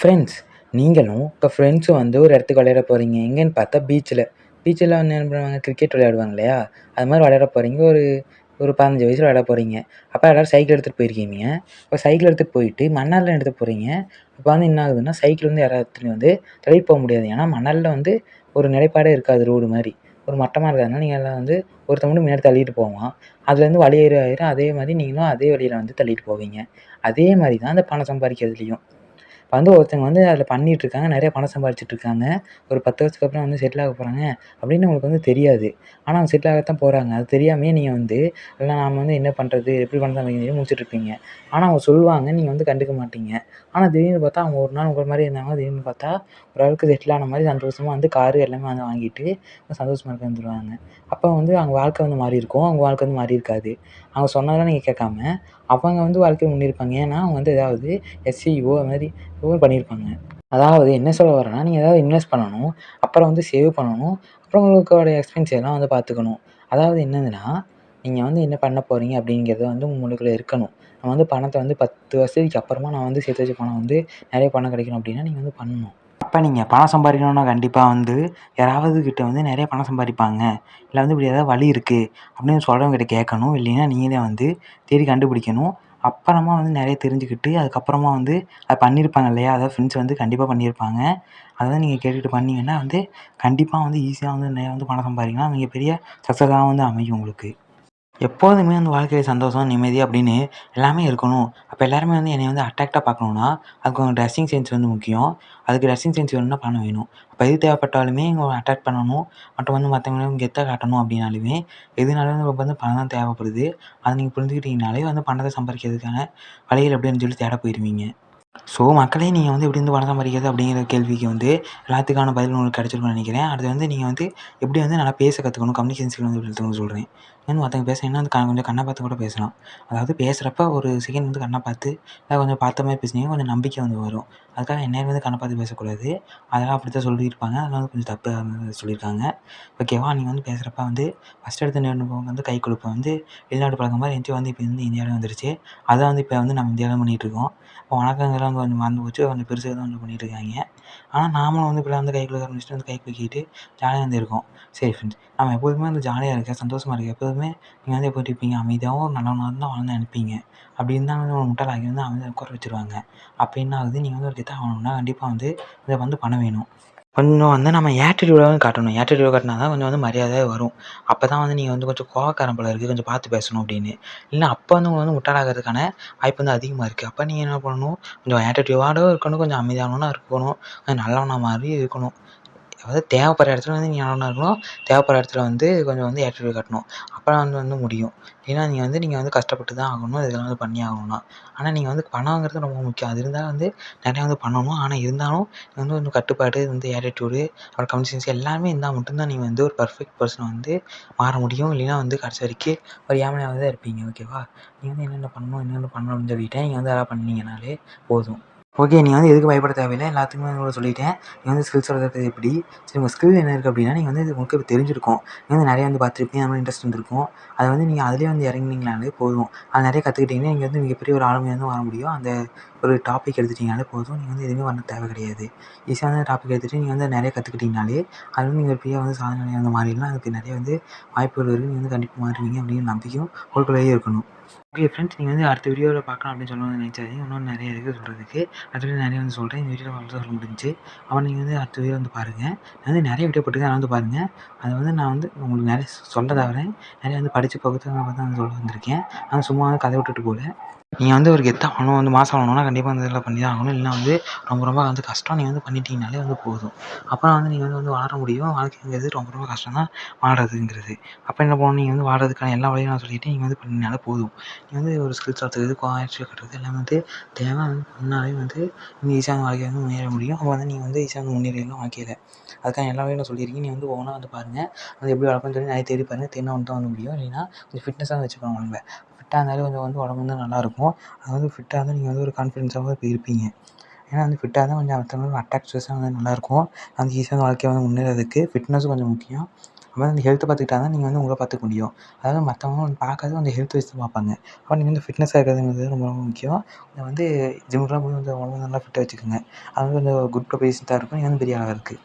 Friends நீங்களும் இப்போ ஃப்ரெண்ட்ஸும் வந்து ஒரு இடத்துக்கு விளையாட போகிறீங்க எங்கேன்னு பார்த்தா பீச்சில் பீச்சில் வந்து என்ன பண்ணுவாங்க? கிரிக்கெட் விளையாடுவாங்க இல்லையா? அது மாதிரி விளையாட போகிறீங்க ஒரு ஒரு பதினஞ்சு வயசில் விளையாட போகிறீங்க அப்போ எல்லோரும் சைக்கிள் எடுத்துகிட்டு போயிருக்கீங்க. இப்போ சைக்கிள் எடுத்துகிட்டு போயிட்டு மணலில் எடுத்துகிட்டு போகிறீங்க இப்போ வந்து என்ன ஆகுதுன்னா சைக்கிள் வந்து யாராவது வந்து தள்ளிட்டு போக முடியாது. ஏன்னா மணலில் வந்து ஒரு நிலைப்பாடே இருக்காது ரோடு மாதிரி. ஒரு மட்டமாக இருக்கிறதுனால நீங்கள் எல்லாம் வந்து ஒருத்தவங்களும் மட்டும் முன்னாடி தள்ளிட்டு போவான் அதுலேருந்து வழி ஆயிரும் அதே மாதிரி நீங்களும் அதே வழியில் வந்து தள்ளிட்டு போவீங்க. அதே மாதிரி தான் அந்த பணம் சம்பாதிக்கிறதுலையும். இப்போ வந்து ஒருத்தவங்க வந்து அதில் பண்ணிகிட்ருக்காங்க நிறைய பணம் சம்பாதிச்சிட்ருக்காங்க ஒரு பத்து வருஷத்துக்கு அப்புறம் வந்து செட்டில் ஆக போகிறாங்க அப்படின்னு அவங்களுக்கு வந்து தெரியாது. ஆனால் அவங்க செட்டில் ஆகத்தான் போகிறாங்க அது தெரியாமையே நீங்கள் வந்து இல்லை நாம் வந்து என்ன பண்ணுறது எப்படி பண்ணுறது சம்பாதிக்கிறது முடிச்சிட்ருப்பீங்க ஆனால் அவங்க சொல்லுவாங்க. நீங்கள் வந்து கண்டுக்க மாட்டீங்க. ஆனால் திடீர்னு பார்த்தா அவங்க ஒரு நாள் உங்களை மாதிரி இருந்தாங்க. திடீர்னு பார்த்தா ஓரளவுக்கு செட்டில் ஆன மாதிரி சந்தோஷமாக வந்து காரு எல்லாமே வந்து வாங்கிட்டு சந்தோஷமாக இருக்க வந்துடுவாங்க அப்போ வந்து அவங்க வாழ்க்கை வந்து மாறி இருக்கும். அவங்க வாழ்க்கை வந்து மாறி இருக்காது. அவங்க சொன்னதெல்லாம் நீங்கள் கேட்காம அவங்க வந்து வாழ்க்கையில் முன்னேறிப்பாங்க. ஏன்னா அவங்க வந்து ஏதாவது எஸ்சிஓ அது மாதிரி இதுவும் பண்ணியிருப்பாங்க. அதாவது என்ன சொல்ல வரேன்னா நீங்கள் ஏதாவது இன்வெஸ்ட் பண்ணணும் அப்புறம் வந்து சேவ் பண்ணணும் அப்புறம் உங்களுக்கோடைய எக்ஸ்பென்ஸ் எல்லாம் வந்து பார்த்துக்கணும் அதாவது என்னதுன்னா நீங்கள் வந்து என்ன பண்ண போகிறீங்க அப்படிங்கிறது வந்து உங்களுக்குள்ள இருக்கணும். நம்ம வந்து பணத்தை வந்து பத்து வருஷத்துக்கு அப்புறமா நான் வந்து சேர்த்து வச்ச பணம் வந்து நிறைய பணம் கிடைக்கணும் அப்படின்னா நீங்கள் வந்து பண்ணணும். அப்போ நீங்கள் பணம் சம்பாதிக்கணுன்னா கண்டிப்பாக வந்து யாராவது கிட்ட வந்து நிறைய பணம் சம்பாதிப்பாங்க. இல்லை வந்து இப்படி ஏதாவது வழி இருக்குது அப்படின்னு சொல்கிறவங்ககிட்ட கேட்கணும். இல்லைன்னா நீங்களே வந்து தேடி கண்டுபிடிக்கணும். அப்புறமா வந்து நிறைய தெரிஞ்சுக்கிட்டு அதுக்கப்புறமா வந்து அது பண்ணியிருப்பாங்க இல்லையா? அதாவது ஃப்ரெண்ட்ஸ் வந்து கண்டிப்பாக பண்ணியிருப்பாங்க அதை வந்து நீங்கள் கேட்டுக்கிட்டு பண்ணீங்கன்னா வந்து கண்டிப்பாக வந்து ஈஸியாக வந்து நிறையா வந்து பணம் சம்பாதிக்கலாம். மிகப்பெரிய சக்ஸஸாக வந்து அமையும் உங்களுக்கு. எப்போதுமே வந்து வாழ்க்கையில் சந்தோஷம் நிம்மதி அப்படின்னு எல்லாமே இருக்கணும். அப்போ எல்லாருமே வந்து என்னை வந்து அட்ராக்டாக பார்க்கணுன்னா அதுக்கு உங்கள் ட்ரெஸ்ஸிங் சென்ஸ் வந்து முக்கியம். அதுக்கு ட்ரெஸ்ஸிங் சென்ஸ் வேணும்னா பணம் வேணும். அப்போ எது தேவைப்பட்டாலுமே இங்கே அட்ராக்ட் பண்ணணும். மற்றும் வந்து மற்றவங்கள கெத்தாக காட்டணும் அப்படின்னாலுமே எதுனாலும் நமக்கு வந்து பணம் தான் தேவைப்படுது. அதை நீங்கள் புரிஞ்சுக்கிட்டீங்கனாலே வந்து பணத்தை சம்பாதிக்கிறதுக்கான வழிகள் எப்படின்னு சொல்லி தேட போயிடுவீங்க ஸோ மக்களே நீங்கள் வந்து எப்படி வந்து பணம் சம்பாதிக்கிறது அப்படிங்கிற கேள்விக்கு வந்து எல்லாத்துக்கான பதில் உங்களுக்கு கிடச்சிருக்கும்னு நினைக்கிறேன். அடுத்து வந்து நீங்கள் வந்து எப்படி வந்து நல்லா பேச கற்றுக்கணும் கம்யூனிகேஷன் ஸ்கில் வந்து சொல்கிறேன் வந்து மற்றவங்க பேசுனீங்கன்னா வந்து கொஞ்சம் கண்ணை பார்த்து கூட பேசலாம். அதாவது பேசுகிறப்ப ஒரு செகண்ட் வந்து கண்ணை பார்த்து கொஞ்சம் பார்த்த மாதிரி பேசுனீங்கன்னா கொஞ்சம் நம்பிக்கை வந்து வரும். அதுக்காக எந்நேரம் வந்து கண்ணை பார்த்து பேசக்கூடாது. அதெல்லாம் அப்படி தான் சொல்லியிருப்பாங்க. அதனால் வந்து கொஞ்சம் தப்பு சொல்லியிருக்காங்க. ஓகேவா நீங்கள் வந்து பேசுகிறப்ப வந்து ஃபஸ்ட் எடுத்து நேர்ந்து வந்து கை கொடுப்பேன் வந்து வெளிநாட்டு பழக்கம் மாதிரி இருந்துச்சு வந்து இப்போ வந்து இந்தியாவில் வந்துருச்சு. அதை வந்து இப்போ வந்து நம்ம இந்தியாவில் பண்ணிகிட்ருக்கோம் இப்போ வணக்கங்கள்லாம் வந்து கொஞ்சம் மறந்து போச்சு. கொஞ்சம் பெருசாக தான் வந்து பண்ணிகிட்ருக்காங்க ஆனால் நாமளும் வந்து இப்போலாம் வந்து கை கொடுக்க ஆரம்பிச்சுட்டு வந்து கை குலுக்கிட்டு ஜாலியாக வந்து இருக்கோம். சரி ஃப்ரெண்ட்ஸ் நம்ம எப்போதுமே வந்து ஜாலியாக இருக்க சந்தோஷமாக இருக்க எப்போதுமே நீங்கள் வந்து எப்போ இருப்பீங்க. அமைதியாகவும் நல்லவனாக இருந்தால் வாழ்ந்து அனுப்பிங்க அப்படி இருந்தால் வந்து ஒரு முட்டாளாக்கி வந்து அமைதியாக உட்கார வச்சுருவாங்க. அப்போ என்ன ஆகுது? நீங்கள் வந்து ஒரு ஆகணும்னா கண்டிப்பாக வந்து இதை வந்து பண்ண வேணும். கொஞ்சம் வந்து நம்ம ஆட்டிடியூடாக காட்டணும். ஆட்டிடியூடாக காட்டினா தான் கொஞ்சம் வந்து மரியாதை வரும். அப்போ தான் வந்து நீங்கள் வந்து கொஞ்சம் கோவக்காரன் போல இருக்குது கொஞ்சம் பார்த்து பேசணும் அப்படின்னு. இல்லை அப்போ வந்து உங்களை வந்து முட்டாளாகிறதுக்கான வாய்ப்பு வந்து அதிகமாக இருக்குது அப்போ நீங்கள் என்ன பண்ணணும்? கொஞ்சம் ஆட்டிடியூடாகவும் இருக்கணும். கொஞ்சம் அமைதியானவனாக இருக்கணும். கொஞ்சம் நல்லவனாக மாதிரி இருக்கணும். அதாவது தேவைப்படுற இடத்துல வந்து நீங்கள் நல்லவனாக இருக்கணும். தேவைப்படுற இடத்துல வந்து கொஞ்சம் வந்து ஆட்டிடியூட் காட்டணும். அப்போ வந்து வந்து முடியும். ஏன்னா நீங்கள் வந்து நீங்கள் வந்து கஷ்டப்பட்டு தான் ஆகணும். இதெல்லாம் வந்து பண்ணி ஆகணும்னா. ஆனால் நீங்கள் வந்து பணங்கிறது ரொம்ப முக்கியம். அது இருந்தால் வந்து நிறையா வந்து பண்ணணும். ஆனால் இருந்தாலும் வந்து கொஞ்சம் கட்டுப்பாடு வந்து ஆட்டிடியூடு அப்புறம் கன்சிஸ்டன்சி எல்லாமே இருந்தால் மட்டும்தான் நீங்கள் வந்து ஒரு பர்ஃபெக்ட் பர்சன் வந்து மாற முடியும். இல்லைன்னா வந்து கடைசி வரைக்கும் ஒரு ஏமாளியாக தான் இருப்பீங்க ஓகேவா நீங்கள் வந்து என்னென்ன பண்ணணும் என்னென்ன பண்ணணும் அப்படின்னு சொல்லிவிட்டேன் நீங்கள் வந்து அதெல்லாம் பண்ணீங்கனாலே போதும். ஓகே நீங்கள் வந்து எதுக்கும் பயப்பட தேவையில்லை. எல்லாத்துக்குமே உங்களை சொல்லிட்டேன். நீங்கள் வந்து ஸ்கில்ஸ் வளர்க்குறது எப்படி? சரி உங்கள் ஸ்கில் என்ன இருக்குது அப்படின்னா நீங்கள் வந்து இது உங்களுக்கு தெரிஞ்சிருக்கும். நீங்கள் வந்து நிறையா வந்து பார்த்துருப்பீங்க அது இன்ட்ரெஸ்ட் இருந்திருக்கும் அதை வந்து நீங்கள் அதிலே வந்து இறங்குனீங்கனாலே போதும். அது நிறைய கற்றுக்கிட்டீங்கன்னா நீங்கள் வந்து மிகப்பெரிய ஒரு ஆளுமையாக வந்து வர முடியும். அந்த ஒரு டாபிக் எடுத்துட்டிங்கனாலே போதும். நீங்கள் வந்து எதுவுமே பண்ண தேவை கிடையாது. ஈஸியாக வந்து டாபிக் எடுத்துகிட்டு நீங்கள் வந்து நிறைய கற்றுக்கிட்டீங்கனாலே அது வந்து நீங்கள் பெரிய வந்து சாதனை வந்து மாறிடலாம். அதுக்கு நிறைய வந்து வாய்ப்புகள் இருக்குது நீங்கள் வந்து கண்டிப்பாக மாறுவீங்க அப்படின்னு நம்பிக்கையும் உங்களுக்குள்ளேயே இருக்கணும். ஓகே ஃப்ரெண்ட்ஸ் நீங்கள் வந்து அடுத்த வீடியோவில் பார்க்கலாம் அப்படின்னு சொல்லணும்னு நினச்சாதீங்க இன்னும் நிறைய இருக்குது சொல்கிறதுக்கு அடுத்த நிறைய வந்து சொல்கிறேன் இந்த வீடியோவில் வந்து சொல்ல முடிஞ்சு அவன் நீங்கள் வந்து அடுத்த வீடியோ வந்து பாருங்கள் நான் வந்து நிறைய வீடியோ போட்டுருக்கேன். அதை வந்து பாருங்கள் அதை வந்து நான் வந்து உங்களுக்கு நிறைய சொல்ல தவிர நிறைய வந்து படித்து பகுத்து நான் வந்து சொல்ல வந்திருக்கேன். ஆனால் சும்மா வந்து கதை விட்டுட்டு போகல நீங்கள் வந்து ஒரு கெத்தாக பணம் வந்து மாதம் ஆகணும்னா கண்டிப்பாக வந்து இதெல்லாம் பண்ணி தான் ஆகணும். இல்லைன்னா வந்து ரொம்ப ரொம்ப வந்து கஷ்டம். நீங்கள் வந்து பண்ணிட்டீங்கனாலே வந்து போதும். அப்புறம் வந்து நீங்கள் வந்து வந்து வாழ முடியும். வாழ்க்கைங்கிறது ரொம்ப ரொம்ப கஷ்டம் தான் வாழறதுங்கிறது. அப்போ என்ன பண்ணணும்? நீங்கள் வந்து வாழறதுக்கான எல்லா வழியும் நான் சொல்லிவிட்டு நீங்கள் வந்து பண்ணினாலே போதும். நீங்கள் வந்து ஒரு ஸ்கில்ஸ் வளர்த்துக்கிறது குவாலிட்டி கட்டுறது எல்லாமே வந்து தேவை. வந்து பண்ணாலே வந்து நீங்கள் ஈஸியாக வாழ்க்கையை வந்து முன்னேற முடியும். அப்போ வந்து நீங்கள் வந்து ஈஸியாக வந்து முன்னேறிடலாம் வாழ்க்கையில். அதுக்கான எல்லா வழியும் நான் சொல்லியிருக்கேன். நீங்கள் வந்து ஓனாக வந்து பாருங்கள் அது எப்படி வளர்க்கணும்னு சொல்லி நிறைய தேடி பாருங்கள் தேடினா ஒன்று தான் வந்து முடியும். இல்லைன்னா கொஞ்சம் ஃபிட்னஸாக வச்சுக்கணும் உங்களை. ஃபிட்டாக இருந்தாலே கொஞ்சம் வந்து உடம்பு வந்து நல்லாயிருக்கும். அது வந்து ஃபிட்டாக இருந்தால் நீங்கள் வந்து ஒரு கான்ஃபிடென்ஸாகவும் இப்போ இருப்பீங்க. ஏன்னா வந்து ஃபிட்டாக இருந்தால் கொஞ்சம் அடுத்தவங்களுக்கு அட்டாக் ஸ்ட்ரெஸ்ஸாக வந்து நல்லாயிருக்கும். அந்த ஈஸியாக வந்து வாழ்க்கையை வந்து முன்னேறதுக்கு ஃபிட்னஸும் கொஞ்சம் முக்கியம். அப்புறம் வந்து அந்த ஹெல்த்தை பார்த்துக்கிட்டா தான் நீங்கள் வந்து உங்களை பார்த்துக்க முடியும். அதாவது மற்றவங்க வந்து பார்க்கறது கொஞ்சம் ஹெல்த் வைஸ் தான் பார்ப்பாங்க. அப்போ நீங்கள் வந்து ஃபிட்னஸாக இருக்கிறதுங்கிறது ரொம்ப ரொம்ப முக்கியம். நீங்கள் வந்து ஜிம்முக்குலாம் போய் கொஞ்சம் உடம்பு நல்லா ஃபிட்டாக வச்சுக்கங்க. அது வந்து கொஞ்சம் குட் இருக்கும். நீங்கள் வந்து பெரிய ஆளாக இருக்குது